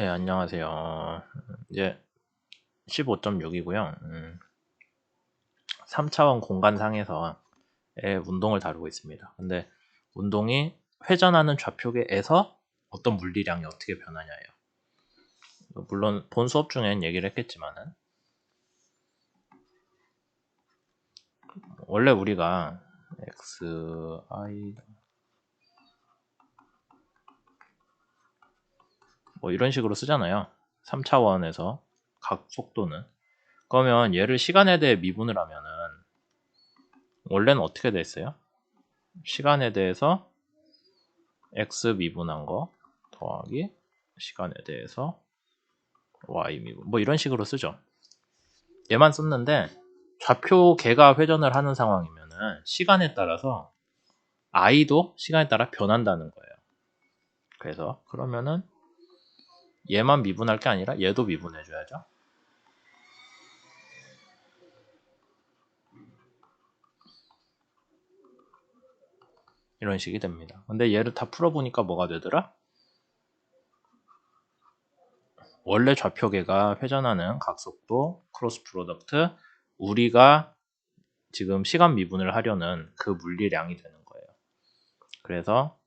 예, 안녕하세요. 이제 15.6이고요. 음, 3차원 공간상에서 운동을 다루고 있습니다. 근데 운동이 회전하는 좌표계에서 어떤 물리량이 어떻게 변하냐예요. 물론 본 수업 중엔 얘기를 했겠지만은 원래 우리가 x, i 뭐 이런 식으로 쓰잖아요. 3차원에서 각 속도는. 그러면 얘를 시간에 대해 미분을 하면은 원래는 어떻게 됐어요? 시간에 대해서 x 미분한 거 더하기 시간에 대해서 y 미분 뭐 이런 식으로 쓰죠. 얘만 썼는데 좌표 개가 회전을 하는 상황이면은 시간에 따라서 i도 시간에 따라 변한다는 거예요. 그래서 그러면은 얘만 미분할 게 아니라 얘도 미분해줘야죠. 이런 식이 됩니다. 근데 얘를 다 풀어보니까 뭐가 되더라? 원래 좌표계가 회전하는 각속도 크로스 프로덕트 우리가 지금 시간 미분을 하려는 그 물리량이 되는 거예요. 그래서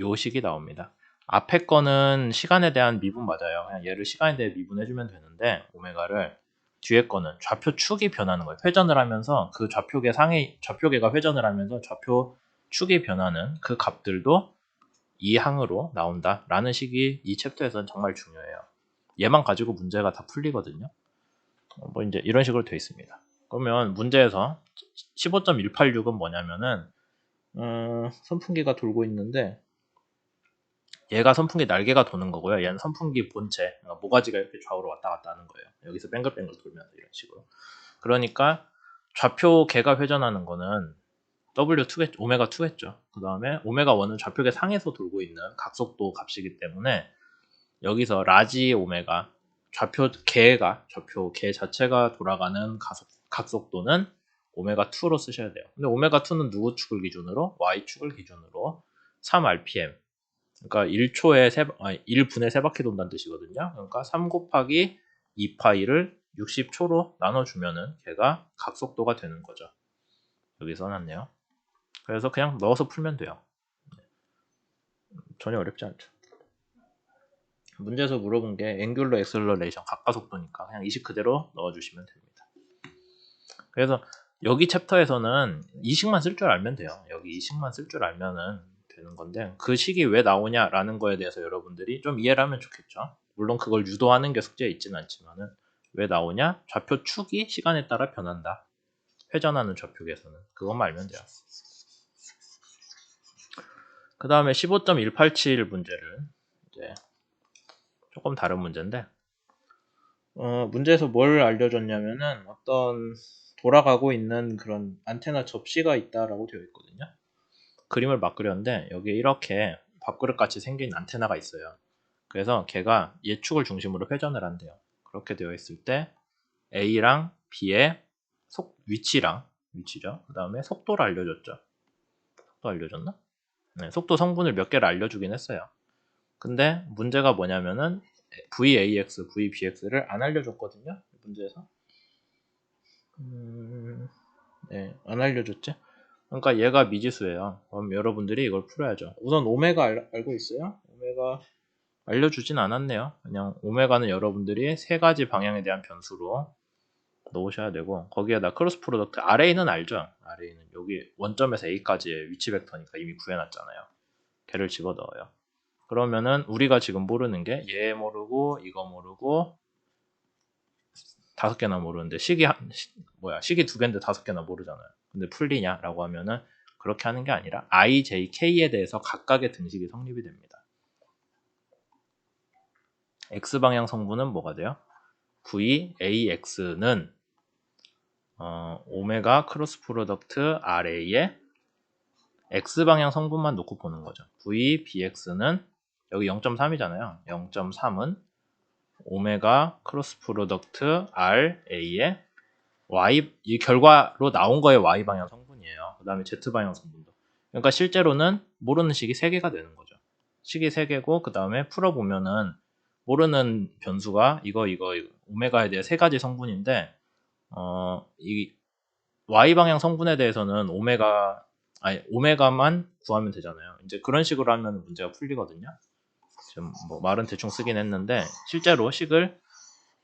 요 식이 나옵니다. 앞에 거는 시간에 대한 미분 맞아요. 그냥 얘를 시간에 대해 미분해주면 되는데 오메가를 뒤에 거는 좌표 축이 변하는 거예요. 회전을 하면서 그 좌표계 상의 좌표계가 회전을 하면서 좌표 축이 변하는 그 값들도 이 항으로 나온다라는 식이 이 챕터에서는 정말 중요해요. 얘만 가지고 문제가 다 풀리거든요. 뭐 이제 이런 식으로 되어 있습니다. 그러면 문제에서 15.186은 뭐냐면은 음, 선풍기가 돌고 있는데 얘가 선풍기 날개가 도는 거고요. 얘는 선풍기 본체, 모가지가 이렇게 좌우로 왔다 갔다 하는 거예요. 여기서 뱅글뱅글 돌면서 이런 식으로. 그러니까 좌표 개가 회전하는 거는 W2겠죠. 오메가 2겠죠. 그 다음에 오메가 1은 좌표계 상에서 돌고 있는 각속도 값이기 때문에 여기서 라지 오메가 좌표 개가 좌표 개 자체가 돌아가는 가속, 각속도는 오메가 2로 쓰셔야 돼요. 근데 오메가 2는 누구 축을 기준으로? Y축을 기준으로 3rpm 그러니까 1초에 세, 아니, 1분에 세 바퀴 돈다는 뜻이거든요. 그러니까 3 곱하기 2파이를 60초로 나눠주면은 걔가 각속도가 되는 거죠. 여기 써놨네요. 그래서 그냥 넣어서 풀면 돼요. 전혀 어렵지 않죠. 문제에서 물어본 게 앵귤러 엑셀러레이션 각가속도니까 그냥 이식 그대로 넣어주시면 됩니다. 그래서 여기 챕터에서는 이 식만 쓸 줄 알면 돼요. 여기 이 식만 쓸 줄 알면은 되는 건데 그 식이 왜 나오냐라는 거에 대해서 여러분들이 좀 이해를 하면 좋겠죠. 물론 그걸 유도하는 게 숙제에 있지는 않지만은 왜 나오냐? 좌표 축이 시간에 따라 변한다. 회전하는 좌표계에서는 그것만 알면 돼요. 그 다음에 15.187 문제를 이제 조금 다른 문제인데 어, 문제에서 뭘 알려줬냐면은 어떤 돌아가고 있는 그런 안테나 접시가 있다라고 되어 있거든요. 그림을 막 그렸는데 여기에 이렇게 밥그릇 같이 생긴 안테나가 있어요. 그래서 걔가 예축을 중심으로 회전을 한대요. 그렇게 되어 있을 때 A랑 B의 속 위치랑 위치죠. 그 다음에 속도를 알려줬죠. 속도 알려줬나? 네, 속도 성분을 몇 개를 알려주긴 했어요. 근데 문제가 뭐냐면은 VAX, VBX를 안 알려줬거든요. 문제에서. 음, 네, 안 알려줬지. 그러니까 얘가 미지수예요. 그럼 여러분들이 이걸 풀어야죠. 우선 오메가 알, 알고 있어요? 오메가 알려주진 않았네요. 그냥 오메가는 여러분들이 세 가지 방향에 대한 변수로 넣으셔야 되고 거기에다 크로스 프로덕트 RA는 알죠? RA는 여기 원점에서 A까지의 위치 벡터니까 이미 구해놨잖아요. 걔를 집어넣어요. 그러면은 우리가 지금 모르는 게 얘 모르고 이거 모르고 다섯 개나 모르는데 시기 한, 뭐야 시기 두 개인데 다섯 개나 모르잖아요. 근데 풀리냐라고 하면은 그렇게 하는 게 아니라 i, j, k에 대해서 각각의 등식이 성립이 됩니다. x 방향 성분은 뭐가 돼요? v, a, x는 어, 오메가 크로스 프로덕트 RA에 x 방향 성분만 놓고 보는 거죠. v, bx는 여기 0.3이잖아요. 0.3은 오메가 크로스 프로덕트 RA에 y 이 결과로 나온 거에 y 방향 성분이에요. 그 다음에 z 방향 성분도. 그러니까 실제로는 모르는 식이 3개가 되는 거죠. 식이 3개고 그 다음에 풀어보면은 모르는 변수가 이거 이거 이거, 오메가에 대해 세 가지 성분인데 어, 이 y 방향 성분에 대해서는 오메가 아니 오메가만 구하면 되잖아요. 이제 그런 식으로 하면 문제가 풀리거든요. 지금 뭐 말은 대충 쓰긴 했는데 실제로 식을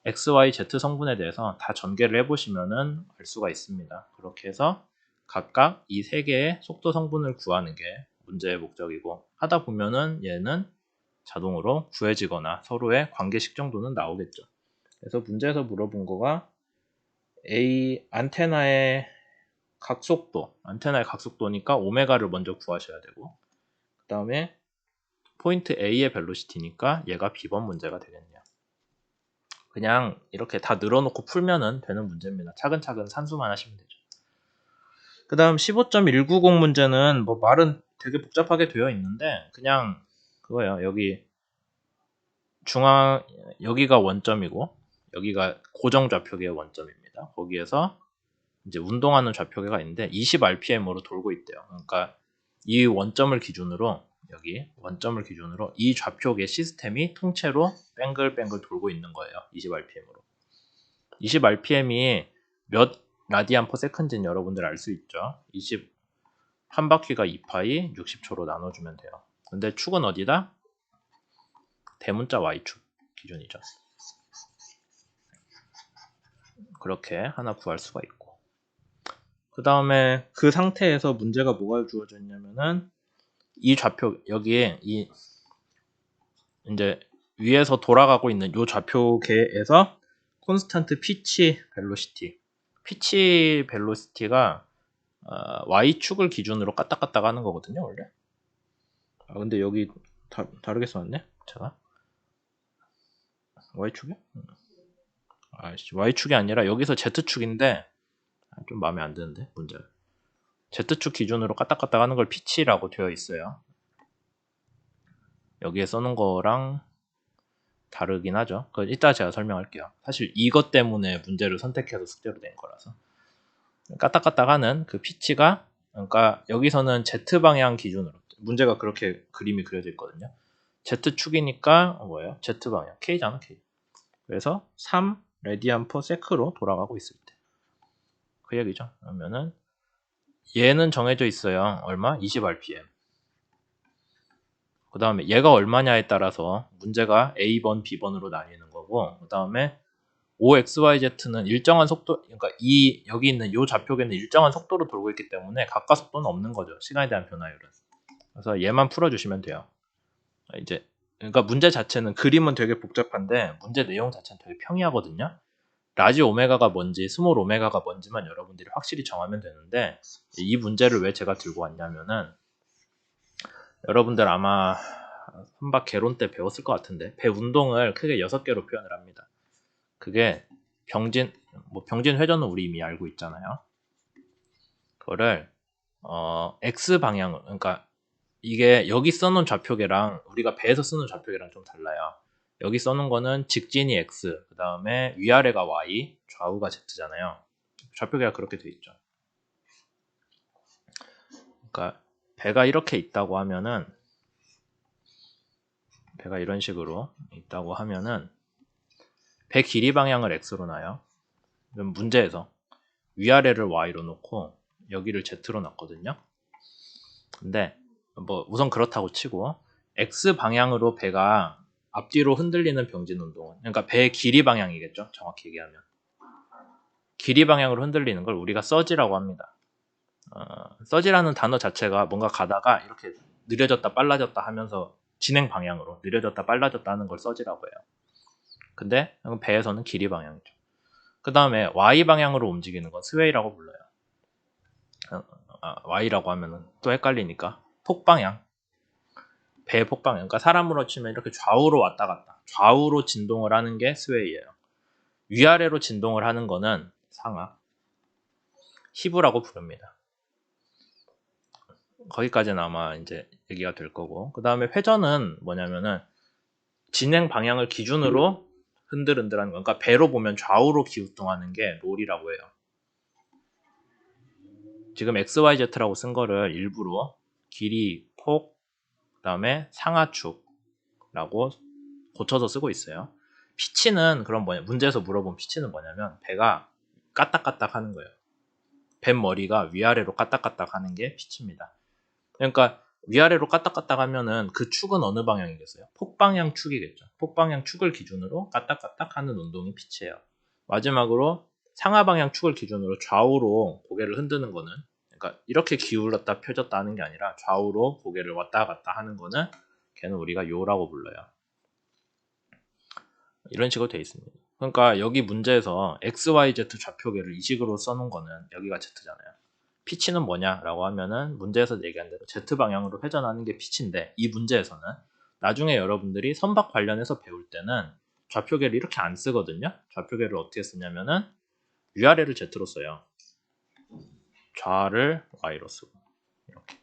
x, y, z 성분에 대해서 다 전개를 해보시면은 알 수가 있습니다. 그렇게 해서 각각 이 세 개의 속도 성분을 구하는 게 문제의 목적이고 하다 보면은 얘는 자동으로 구해지거나 서로의 관계식 정도는 나오겠죠. 그래서 문제에서 물어본 거가 A 안테나의 각속도, 안테나의 각속도니까 오메가를 먼저 구하셔야 되고 그 다음에 포인트 A의 벨로시티니까 얘가 B번 문제가 되겠네요. 그냥 이렇게 다 늘어놓고 풀면은 되는 문제입니다. 차근차근 산수만 하시면 되죠. 그 다음 15.190 문제는 뭐 말은 되게 복잡하게 되어 있는데 그냥 그거예요. 여기 중앙 여기가 원점이고 여기가 고정 좌표계의 원점입니다. 거기에서 이제 운동하는 좌표계가 있는데 20rpm으로 돌고 있대요. 그러니까 이 원점을 기준으로 여기 원점을 기준으로 이 좌표계 시스템이 통째로 뱅글뱅글 돌고 있는 거예요. 20rpm으로. 20rpm이 몇 라디안 퍼 세컨드인 여러분들 알 수 있죠. 20 한 바퀴가 2파이 60초로 나눠주면 돼요. 근데 축은 어디다? 대문자 y축 기준이죠. 그렇게 하나 구할 수가 있고. 그 다음에 그 상태에서 문제가 뭐가 주어졌냐면은 이 좌표 여기에 이 이제 위에서 돌아가고 있는 이 좌표계에서 콘스탄트 피치 벨로시티. 피치 벨로시티가 어, y축을 기준으로 까딱까딱 하는 거거든요 원래. 아 근데 여기 다, 다르게 써놨네 제가. Y축이요? 아 y축이 아니라 여기서 z축인데 아, 좀 마음에 안 드는데 문제 Z축 기준으로 까딱까딱 하는 걸 피치라고 되어 있어요. 여기에 써놓은 거랑 다르긴 하죠. 그 이따 제가 설명할게요. 사실 이것 때문에 문제를 선택해서 숙제로 낸 거라서. 까딱까딱 하는 그 피치가 그러니까 여기서는 Z 방향 기준으로 문제가 그렇게 그림이 그려져 있거든요. Z축이니까 뭐예요? Z 방향 K잖아 K. 그래서 3 레디안 퍼 세크로 돌아가고 있을 때. 그 얘기죠. 그러면은 얘는 정해져 있어요. 얼마? 20rpm. 그 다음에 얘가 얼마냐에 따라서 문제가 A번, B번으로 나뉘는 거고 그 다음에 OXYZ는 일정한 속도, 그러니까 이 여기 있는 이 좌표계는 일정한 속도로 돌고 있기 때문에 각각 속도는 없는 거죠. 시간에 대한 변화율은. 그래서 얘만 풀어주시면 돼요. 이제 그러니까 문제 자체는 그림은 되게 복잡한데 문제 내용 자체는 되게 평이하거든요. 라지 오메가가 뭔지 스몰 오메가가 뭔지만 여러분들이 확실히 정하면 되는데 이 문제를 왜 제가 들고 왔냐면은 여러분들 아마 선박 개론 때 배웠을 것 같은데 배 운동을 크게 6개로 표현을 합니다. 그게 병진 뭐 병진 회전은 우리 이미 알고 있잖아요. 그거를 어 x 방향 그러니까 이게 여기 써놓은 좌표계랑 우리가 배에서 쓰는 좌표계랑 좀 달라요. 여기 써놓은 거는 직진이 x, 그 다음에 위아래가 y, 좌우가 z잖아요. 좌표계가 그렇게 돼 있죠. 그러니까 배가 이렇게 있다고 하면은 배가 이런 식으로 있다고 하면은 배 길이 방향을 x로 놔요. 그럼 문제에서 위아래를 y로 놓고 여기를 z로 놨거든요. 근데 뭐 우선 그렇다고 치고 x 방향으로 배가 앞뒤로 흔들리는 병진 운동은 그러니까 배 길이 방향이겠죠. 정확히 얘기하면 길이 방향으로 흔들리는 걸 우리가 서지라고 합니다. 어, 서지라는 단어 자체가 뭔가 가다가 이렇게 느려졌다 빨라졌다 하면서 진행 방향으로 느려졌다 빨라졌다 하는 걸 서지라고 해요. 근데 배에서는 길이 방향이죠. 그 다음에 y 방향으로 움직이는 건 스웨이라고 불러요. 어, 아, y라고 하면은 또 헷갈리니까 폭방향 배폭방 그러니까 사람으로 치면 이렇게 좌우로 왔다 갔다 좌우로 진동을 하는 게 스웨이예요. 위아래로 진동을 하는 거는 상하 히브라고 부릅니다. 거기까지는 아마 이제 얘기가 될 거고 그 다음에 회전은 뭐냐면은 진행 방향을 기준으로 흔들흔들하는 거 그러니까 배로 보면 좌우로 기우뚱하는 게 롤이라고 해요. 지금 XYZ라고 쓴 거를 일부러 길이, 폭, 다음에 상하축이라고 고쳐서 쓰고 있어요. 피치는 그런 뭐냐 문제에서 물어본 피치는 뭐냐면 배가 까딱까딱 하는 거예요. 배 머리가 위아래로 까딱까딱 하는 게 피치입니다. 그러니까 위아래로 까딱까딱 하면은 그 축은 어느 방향이겠어요? 폭방향 축이겠죠. 폭방향 축을 기준으로 까딱까딱 하는 운동이 피치예요. 마지막으로 상하 방향 축을 기준으로 좌우로 고개를 흔드는 거는 그러니까 이렇게 기울었다 펴졌다 하는 게 아니라 좌우로 고개를 왔다 갔다 하는 거는 걔는 우리가 요라고 불러요. 이런 식으로 돼 있습니다. 그러니까 여기 문제에서 x, y, z 좌표계를 이 식으로 써놓은 거는 여기가 z잖아요. 피치는 뭐냐라고 하면은 문제에서 얘기한 대로 z 방향으로 회전하는 게 피치인데 이 문제에서는 나중에 여러분들이 선박 관련해서 배울 때는 좌표계를 이렇게 안 쓰거든요. 좌표계를 어떻게 쓰냐면은 위아래를 z로 써요. 좌를 y로 쓰고 이렇게.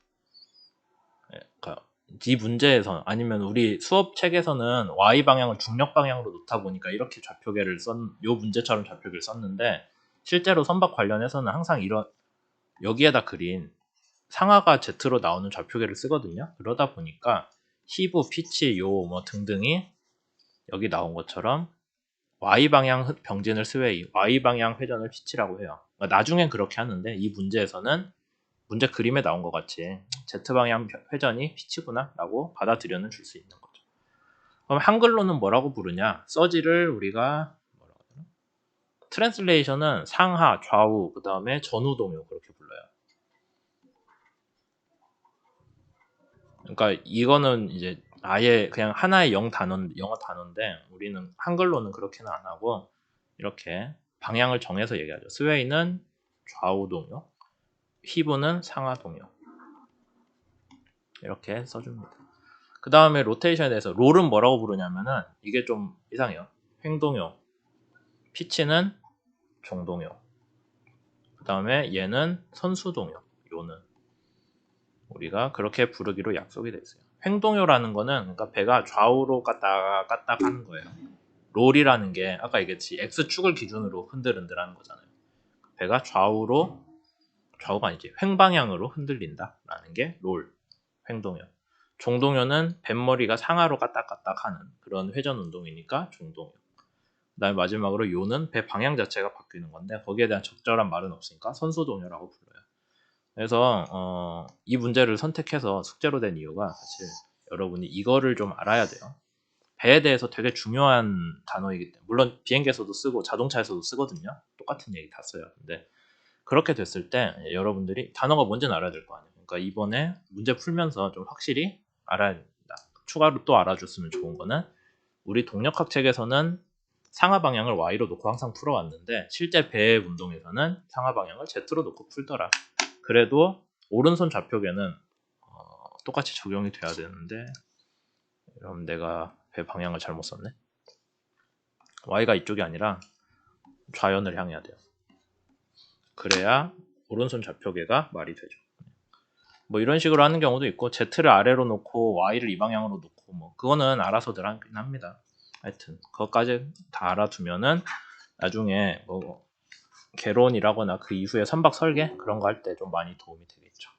예, 그러니까 이 문제에서 아니면 우리 수업 책에서는 y 방향을 중력 방향으로 놓다 보니까 이렇게 좌표계를 썼요 문제처럼 좌표계를 썼는데 실제로 선박 관련해서는 항상 이런 여기에다 그린 상하가 Z로 나오는 좌표계를 쓰거든요. 그러다 보니까 히브, 피치, 요 뭐 등등이 여기 나온 것처럼 y 방향 흡- 병진을 스웨이, y 방향 회전을 피치라고 해요. 그러니까 나중엔 그렇게 하는데 이 문제에서는 문제 그림에 나온 것 같이 Z 방향 회전이 피치구나라고 받아들여는 줄 수 있는 거죠. 그럼 한글로는 뭐라고 부르냐? 서지를 우리가 뭐라고 되나? 트랜슬레이션은 상하, 좌우, 그 다음에 전후 동요 그렇게 불러요. 그러니까 이거는 이제 아예 그냥 하나의 영 단어, 영어 단어인데 우리는 한글로는 그렇게는 안 하고 이렇게 방향을 정해서 얘기하죠. 스웨이는 좌우 동요, 휘브는 상하 동요. 이렇게 써줍니다. 그 다음에 로테이션에 대해서 롤은 뭐라고 부르냐면은 이게 좀 이상해요. 횡동요, 피치는 종동요. 그 다음에 얘는 선수동요. 요는 우리가 그렇게 부르기로 약속이 돼 있어요. 횡동요라는 거는 그러니까 배가 좌우로 까딱 까딱 하는 거예요. 롤이라는 게 아까 얘기했지 x축을 기준으로 흔들흔들하는 거잖아요. 배가 좌우로 좌우가 아니지 횡방향으로 흔들린다라는 게 롤 횡동요. 종동요는 뱃머리가 상하로 까딱까딱 하는 그런 회전 운동이니까 종동요. 그다음에 마지막으로 요는 배 방향 자체가 바뀌는 건데 거기에 대한 적절한 말은 없으니까 선수동요라고 불러요. 그래서 어, 이 문제를 선택해서 숙제로 된 이유가 사실 여러분이 이거를 좀 알아야 돼요. 배에 대해서 되게 중요한 단어이기 때문에 물론 비행기에서도 쓰고 자동차에서도 쓰거든요. 똑같은 얘기 다 써요. 근데 그렇게 됐을 때 여러분들이 단어가 뭔지는 알아야 될 거 아니에요. 그러니까 이번에 문제 풀면서 좀 확실히 알아야 됩니다. 추가로 또 알아줬으면 좋은 거는 우리 동력학 책에서는 상하 방향을 y로 놓고 항상 풀어왔는데 실제 배 운동에서는 상하 방향을 z로 놓고 풀더라. 그래도 오른손 좌표계는 어, 똑같이 적용이 돼야 되는데 그럼 내가 배 방향을 잘못 썼네. y가 이쪽이 아니라 좌연을 향해야 돼요. 그래야 오른손 좌표계가 말이 되죠. 뭐 이런 식으로 하는 경우도 있고 z를 아래로 놓고 y를 이 방향으로 놓고 뭐 그거는 알아서들 하긴 합니다. 하여튼 그것까지 다 알아두면은 나중에 뭐 개론이라거나 그 이후에 선박 설계 그런 거 할 때 좀 많이 도움이 되겠죠.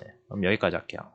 네, 그럼 여기까지 할게요.